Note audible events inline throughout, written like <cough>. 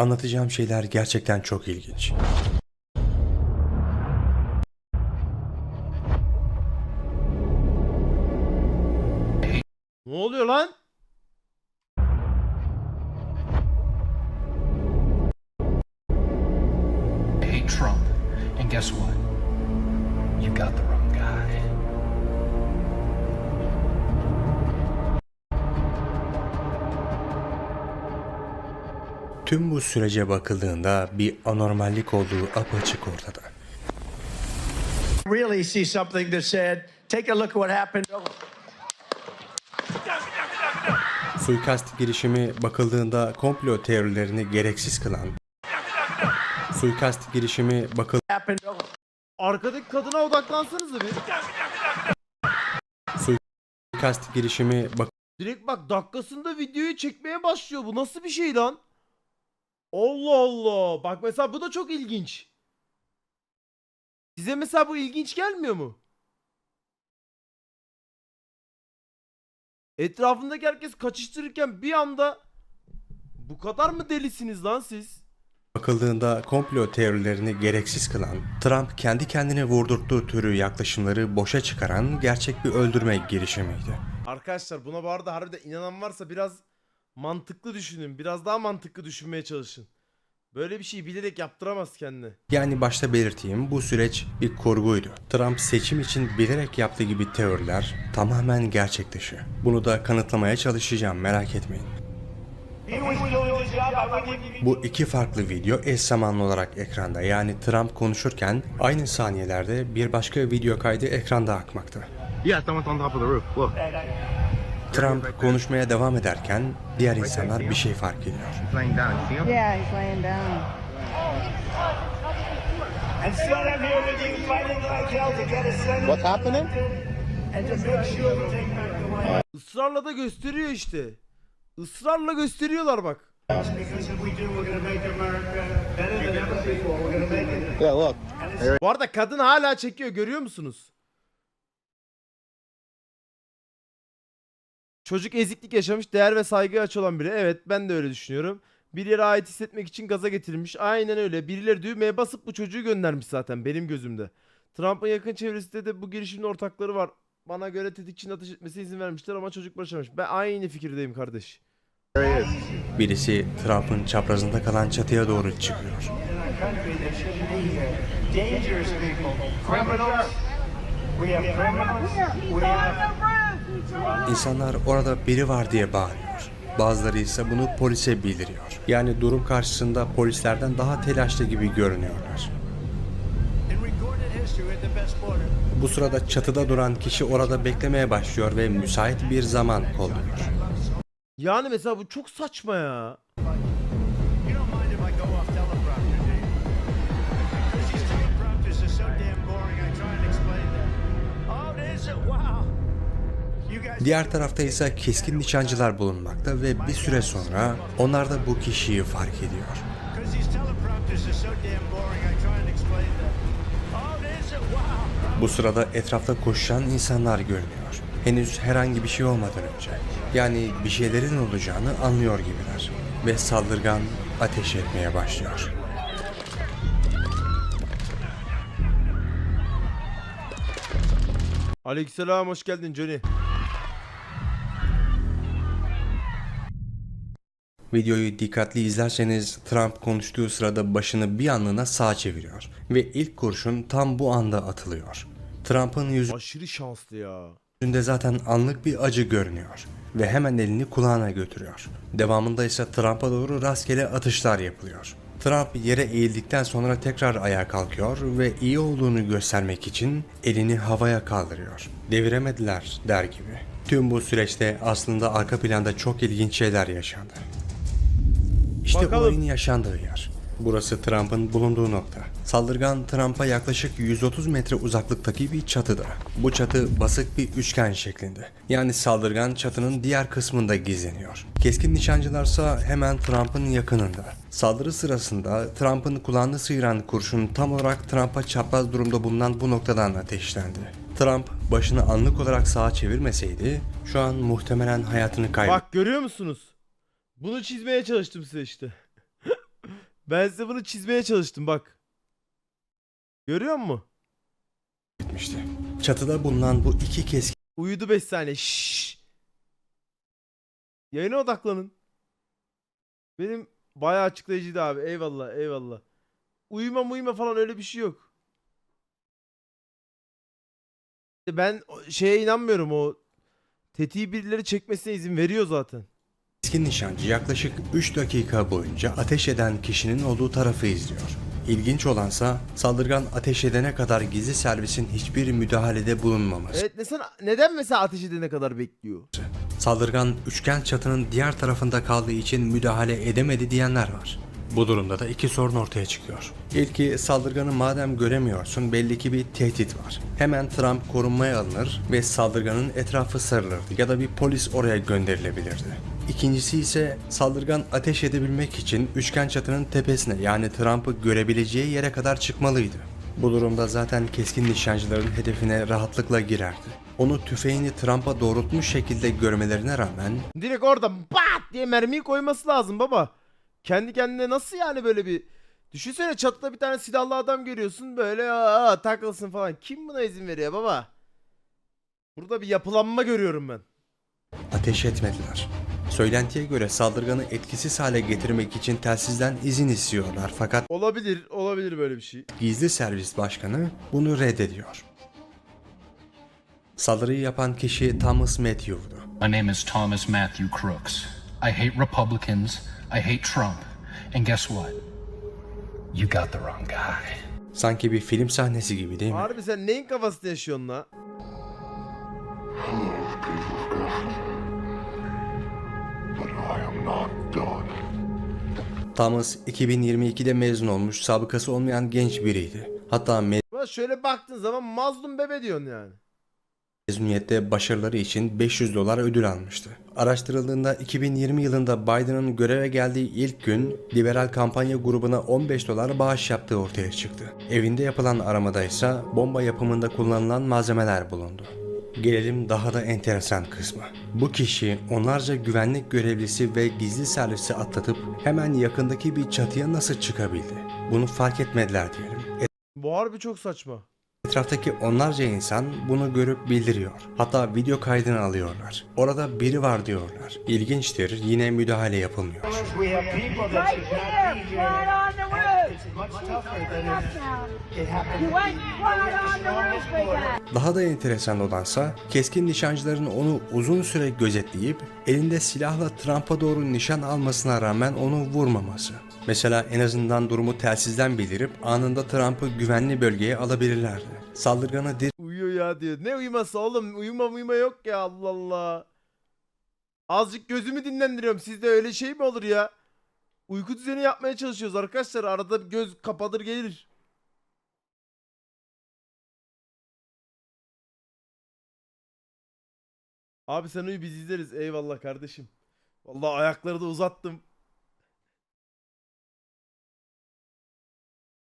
Anlatacağım şeyler gerçekten çok ilginç. Ne oluyor lan? Hate Trump. And guess what? You got the wrong guy. Tüm bu sürece bakıldığında bir anormallik olduğu apaçık ortada. really see something that said, take a look at what happened. Suikast girişimi bakıldığında komplo teorilerini gereksiz kılan, suikast girişimi bakıl. Arkadaki kadına odaklansanıza bir. suikast girişimi Direkt bak dakikasında videoyu çekmeye başlıyor. Bu nasıl bir şey lan? Allah Allah. Bak mesela bu da çok ilginç. Size mesela bu ilginç gelmiyor mu? Etrafındaki herkes kaçıştırırken bir anda bu kadar mı delisiniz lan siz? bakıldığında komplo teorilerini gereksiz kılan, Trump kendi kendine vurdurttuğu türü yaklaşımları boşa çıkaran gerçek bir öldürme girişimiydi. Arkadaşlar buna bu arada harbiden inanan varsa biraz mantıklı düşünün. Biraz daha mantıklı düşünmeye çalışın. Böyle bir şey bilerek yaptıramaz kendine. Yani başta belirttiğim bu süreç bir kurguydu. Trump seçim için bilerek yaptığı gibi teoriler tamamen gerçek dışı. Bunu da kanıtlamaya çalışacağım merak etmeyin. Bu iki farklı video eş zamanlı olarak ekranda yani Trump konuşurken aynı saniyelerde bir başka video kaydı ekranda akmakta. Yeah, someone's on top of the roof. Look, Trump konuşmaya devam ederken diğer insanlar bir şey fark ediyor. Yeah, he's laying down. What's happening? Israrla da gösteriyor işte. Israrla gösteriyorlar bak. Bu arada kadın hala çekiyor görüyor musunuz? Çocuk eziklik yaşamış, değer ve saygıya aç olan biri. Evet ben de öyle düşünüyorum. Birileri ait hissetmek için gaza getirilmiş. Aynen öyle. Birileri düğmeye basıp bu çocuğu göndermiş zaten benim gözümde. Trump'ın yakın çevresinde de bu girişimin ortakları var. Bana göre tetikçinin ateş etmesine izin vermişler ama çocuk barışamamış. Ben aynı fikirdeyim kardeş. Birisi Trump'ın çaprazında kalan çatıya doğru çıkıyor. We have criminals. We have İnsanlar orada biri var diye bağırıyor. Bazıları ise bunu polise bildiriyor. Yani durum karşısında polislerden daha telaşlı gibi görünüyorlar. Bu sırada çatıda duran kişi orada beklemeye başlıyor ve müsait bir zaman kolluyor. Yani mesela bu çok saçma ya. Oh, is it? Wow. Diğer tarafta ise keskin nişancılar bulunmakta ve bir süre sonra onlar da bu kişiyi fark ediyor. Oh. Bu sırada etrafta koşan insanlar görünüyor. Henüz herhangi bir şey olmadan önce. Yani bir şeylerin olacağını anlıyor gibiler. Ve saldırgan ateş etmeye başlıyor. Aleykümselam hoş geldin Johnny. Videoyu dikkatli izlerseniz Trump konuştuğu sırada başını bir anlığına sağa çeviriyor. Ve ilk kurşun tam bu anda atılıyor. Trump'ın Aşırı şanslı ya. yüzünde zaten anlık bir acı görünüyor. Ve hemen elini kulağına götürüyor. Devamında ise Trump'a doğru rastgele atışlar yapılıyor. Trump yere eğildikten sonra tekrar ayağa kalkıyor ve iyi olduğunu göstermek için elini havaya kaldırıyor. Deviremediler der gibi. Tüm bu süreçte aslında arka planda çok ilginç şeyler yaşandı. İşte Bakalım. olayın yaşandığı yer. Burası Trump'ın bulunduğu nokta. Saldırgan Trump'a yaklaşık 130 metre uzaklıktaki bir çatıda. Bu çatı basık bir üçgen şeklinde. Yani saldırgan çatının diğer kısmında gizleniyor. Keskin nişancılarsa hemen Trump'ın yakınında. Saldırı sırasında Trump'ın kulağını sıyıran kurşun tam olarak Trump'a çapraz durumda bulunan bu noktadan ateşlendi. Trump başını anlık olarak sağa çevirmeseydi şu an muhtemelen hayatını kaybederdi. Bak görüyor musunuz? Bunu çizmeye çalıştım size işte. <laughs> Ben size bunu çizmeye çalıştım bak. Görüyor musun? etmişti. Çatıda bulunan bu iki keskin Uyudu 5 saniye. Şşş. Yayına odaklanın. Benim bayağı açıklayıcıydı abi. Eyvallah eyvallah. Uyuma uyuma falan öyle bir şey yok. Ben o- şeye inanmıyorum o tetiği birileri çekmesine izin veriyor zaten. Keskin nişancı yaklaşık 3 dakika boyunca ateş eden kişinin olduğu tarafı izliyor. İlginç olansa saldırgan ateş edene kadar gizli servisin hiçbir müdahalede bulunmaması. Evet mesela neden mesela ateş edene kadar bekliyor? Saldırgan üçgen çatının diğer tarafında kaldığı için müdahale edemedi diyenler var. Bu durumda da iki sorun ortaya çıkıyor. İlki saldırganı madem göremiyorsun belli ki bir tehdit var. Hemen Trump korunmaya alınır ve saldırganın etrafı sarılırdı ya da bir polis oraya gönderilebilirdi. İkincisi ise saldırgan ateş edebilmek için üçgen çatının tepesine yani Trump'ı görebileceği yere kadar çıkmalıydı. Bu durumda zaten keskin nişancıların hedefine rahatlıkla girerdi. Onu tüfeğini Trump'a doğrultmuş şekilde görmelerine rağmen Direkt orada bat diye mermiyi koyması lazım baba. Kendi kendine nasıl yani böyle bir... Düşünsene çatıda bir tane silahlı adam görüyorsun böyle aa, takılsın falan. Kim buna izin veriyor baba? Burada bir yapılanma görüyorum ben. ateş etmediler. Söylentiye göre saldırganı etkisiz hale getirmek için telsizden izin istiyorlar fakat Olabilir, olabilir böyle bir şey. gizli servis başkanı bunu reddediyor. Saldırıyı yapan kişi Thomas Matthew'du. My name is Thomas Matthew Crooks. I hate Republicans. I hate Trump. And guess what? You got the wrong guy. Sanki bir film sahnesi gibi değil mi? Harbi sen neyin kafasında yaşıyorsun la? Thomas 2022'de mezun olmuş, sabıkası olmayan genç biriydi. Hatta Ama şöyle baktığın zaman mazlum bebe diyorsun yani. Mezuniyette başarıları için 500 dolar ödül almıştı. Araştırıldığında 2020 yılında Biden'ın göreve geldiği ilk gün liberal kampanya grubuna 15 dolar bağış yaptığı ortaya çıktı. Evinde yapılan aramada ise bomba yapımında kullanılan malzemeler bulundu. Gelelim daha da enteresan kısmı. Bu kişi onlarca güvenlik görevlisi ve gizli servisi atlatıp hemen yakındaki bir çatıya nasıl çıkabildi? Bunu fark etmediler diyelim. Bu harbi çok saçma. Etraftaki onlarca insan bunu görüp bildiriyor. Hatta video kaydını alıyorlar. Orada biri var diyorlar. İlginçtir yine müdahale yapılmıyor. Daha da enteresan olansa keskin nişancıların onu uzun süre gözetleyip elinde silahla Trump'a doğru nişan almasına rağmen onu vurmaması. Mesela en azından durumu telsizden bildirip anında Trump'ı güvenli bölgeye alabilirlerdi. Saldırganı Uyuyor ya diyor. Ne uyuması oğlum? Uyuma uyuma yok ya Allah Allah. Azıcık gözümü dinlendiriyorum. Sizde öyle şey mi olur ya? Uyku düzeni yapmaya çalışıyoruz arkadaşlar. Arada göz kapatır gelir. Abi sen uyu biz izleriz. Eyvallah kardeşim. Vallahi ayakları da uzattım.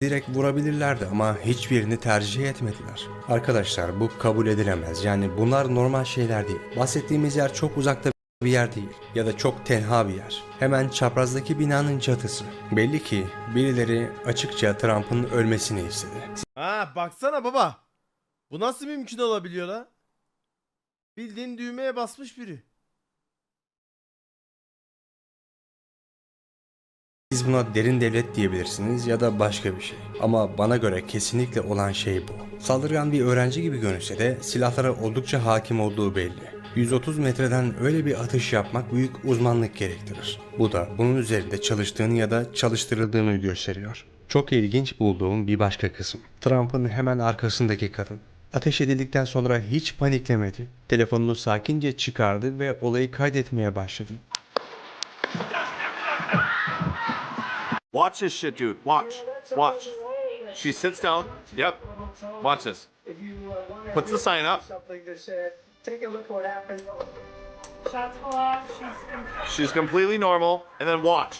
Direkt vurabilirlerdi ama hiçbirini tercih etmediler. Arkadaşlar bu kabul edilemez. Yani bunlar normal şeyler değil. Bahsettiğimiz yer çok uzakta bir yer değil ya da çok tenha bir yer. Hemen çaprazdaki binanın çatısı. Belli ki birileri açıkça Trump'ın ölmesini istedi. Ha baksana baba. Bu nasıl mümkün olabiliyor la? Bildiğin düğmeye basmış biri. Siz buna derin devlet diyebilirsiniz ya da başka bir şey. Ama bana göre kesinlikle olan şey bu. Saldırgan bir öğrenci gibi görünse de silahlara oldukça hakim olduğu belli. 130 metreden öyle bir atış yapmak büyük uzmanlık gerektirir. Bu da bunun üzerinde çalıştığını ya da çalıştırıldığını gösteriyor. Çok ilginç bulduğum bir başka kısım. Trump'ın hemen arkasındaki kadın. Ateş edildikten sonra hiç paniklemedi. Telefonunu sakince çıkardı ve olayı kaydetmeye başladı. Watch this shit, dude. Watch. Watch. She sits down. Yep. Watch this. Puts the sign up. Something that said, take a look what happened. Shots go off. She's She's completely normal. And then watch.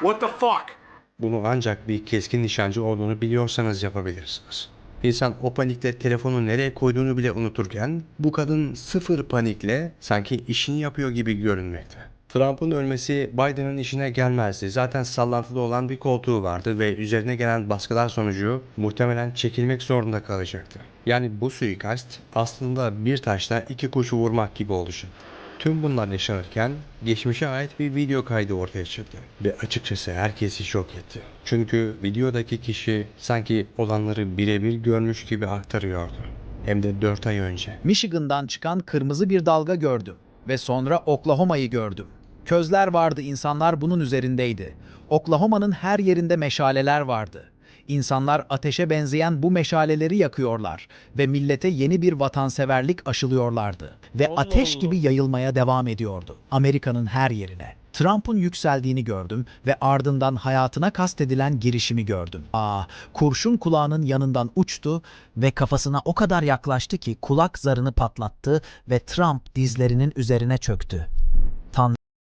What the fuck? Bunu ancak bir keskin nişancı olduğunu biliyorsanız yapabilirsiniz. İnsan o panikle telefonu nereye koyduğunu bile unuturken bu kadın sıfır panikle sanki işini yapıyor gibi görünmekte. Trump'ın ölmesi Biden'ın işine gelmezdi. Zaten sallantılı olan bir koltuğu vardı ve üzerine gelen baskılar sonucu muhtemelen çekilmek zorunda kalacaktı. Yani bu suikast aslında bir taşla iki kuş vurmak gibi olacak. Tüm bunlar yaşanırken geçmişe ait bir video kaydı ortaya çıktı ve açıkçası herkesi şok etti. Çünkü videodaki kişi sanki olanları birebir görmüş gibi aktarıyordu. Hem de 4 ay önce. Michigan'dan çıkan kırmızı bir dalga gördüm ve sonra Oklahoma'yı gördüm. Közler vardı, insanlar bunun üzerindeydi. Oklahoma'nın her yerinde meşaleler vardı. İnsanlar ateşe benzeyen bu meşaleleri yakıyorlar ve millete yeni bir vatanseverlik aşılıyorlardı ve Allah ateş Allah. gibi yayılmaya devam ediyordu Amerika'nın her yerine. Trump'ın yükseldiğini gördüm ve ardından hayatına kastedilen girişimi gördüm. Aa, kurşun kulağının yanından uçtu ve kafasına o kadar yaklaştı ki kulak zarını patlattı ve Trump dizlerinin üzerine çöktü.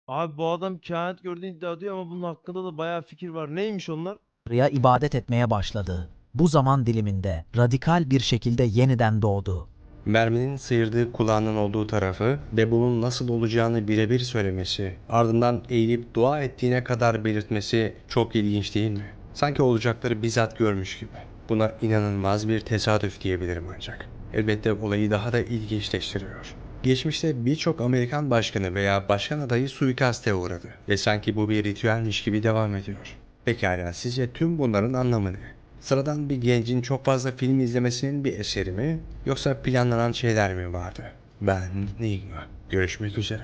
Abi bu adam kehanet gördüğünü iddia ediyor ama bunun hakkında da bayağı fikir var. Neymiş onlar? Tanrı'ya ibadet etmeye başladı. Bu zaman diliminde radikal bir şekilde yeniden doğdu. Merminin sıyırdığı kulağının olduğu tarafı ve bunun nasıl olacağını birebir söylemesi, ardından eğilip dua ettiğine kadar belirtmesi çok ilginç değil mi? Sanki olacakları bizzat görmüş gibi. Buna inanılmaz bir tesadüf diyebilirim ancak. Elbette olayı daha da ilginçleştiriyor. Geçmişte birçok Amerikan başkanı veya başkan adayı suikaste uğradı ve sanki bu bir ritüelmiş gibi devam ediyor. Pekala sizce tüm bunların anlamı ne? Sıradan bir gencin çok fazla film izlemesinin bir eseri mi yoksa planlanan şeyler mi vardı? Ben Nigma. Görüşmek üzere.